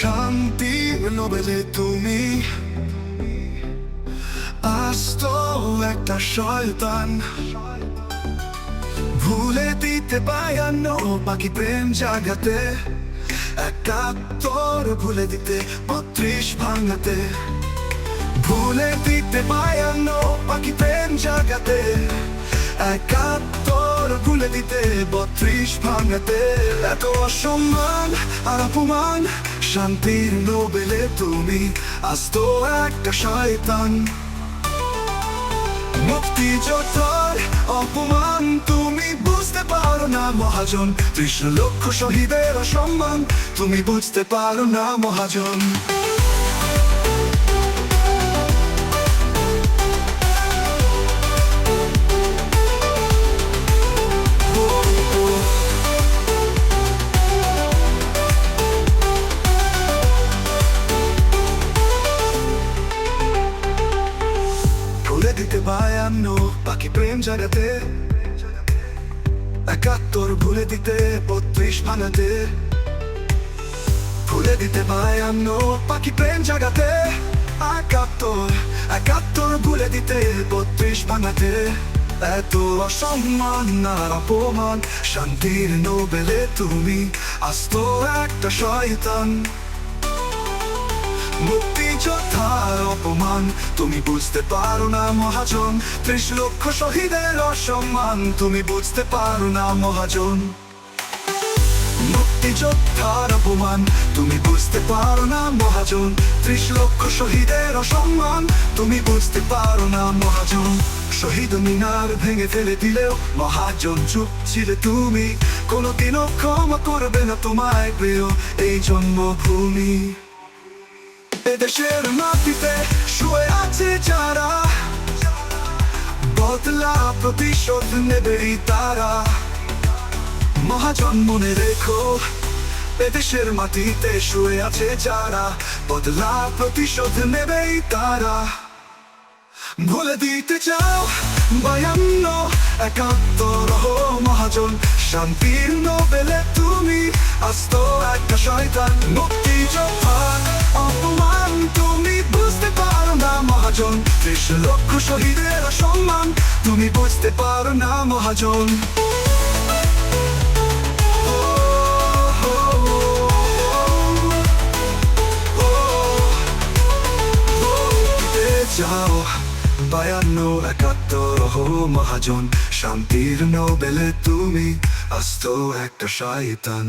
শান্তি নোবেলে তুমি। আস্ত একটা শয়তান। ভুলে দিতে পায়ানো বাকি প্রেম জাগাতে। একাত্তর ভুলে দিতে বত্রিশ ভাঙাতে। ভুলে দিতে পায়ানো বাকি প্রেম জাগাতে। একাত্তর ভুলে দিতে, বত্রিশ ভাঙাতে। এত অসম্মান আর অপমান, শান্তির নোবেলে তুমি আস্ত একটা শয়তান। মুক্তিযোদ্ধার অপমান তুমি বুঝতে পারো না, মহাজন। ত্রিশ লক্ষ শহীদের অসম্মান তুমি বুঝতে পারো না, মহাজন। দিতে বায়ান্ন প্রেম জাগাতে একাত্তর ভুলে দিতে বত্রিশ ভাঙাতে ভুলে দিতে বায়ান্ন বাকি প্রেম জাগাতে একাত্তর একাত্তর ভুলে দিতে বত্রিশ ভাঙাতে এত অসম্মান আর অপমান শান্তির নোবেলে তুমি আস্ত একটা শয়তান মুক্তিযোদ্ধার অপমান তুমি বুঝতে পারো না, মহাজন। ত্রিশ লক্ষ শহীদের অসম্মান। তুমি বুঝতে পারো না, মহাজন। মুক্তিযোদ্ধার অপমান। তুমি বুঝতে পারো না, মহাজন। ত্রিশ লক্ষ শহীদের অসম্মান। তুমি বুঝতে পারো না, মহাজন। শহীদ মিনার ভেঙে ফেলে দিলেও মহাজন চুপ ছিলে তুমি। কোনোদিনও ক্ষমা করবে না তোমায় প্রিয় এই জন্মভূমি। এদেশের মাটিতে বদলা প্রতিশোধ নেবেই তারা। মহাজন মনে রেখো, এদেশের মাটিতে শুয়ে আছে যারা। বদলা প্রতিশোধ নেবেই তারা। ভুলে দিতে চাও, বায়ান্ন, একাত্তর হো মহাজন। শান্তির নোবেলে তুমি আস্ত একটা শয়তান। মুক্তি যোদ্ধার অপমান তুমি বুঝতে পারো না মহাজন। ত্রিশ লক্ষ শহীদের সম্মান তুমি বুঝতে পারো না মহাজন। ও, ও, ও, ও, দিতে চাও বায়ান্ন একাত্তর হো মহাজন। শান্তির নোবেলে তুমি আস্ত একটা শয়তান।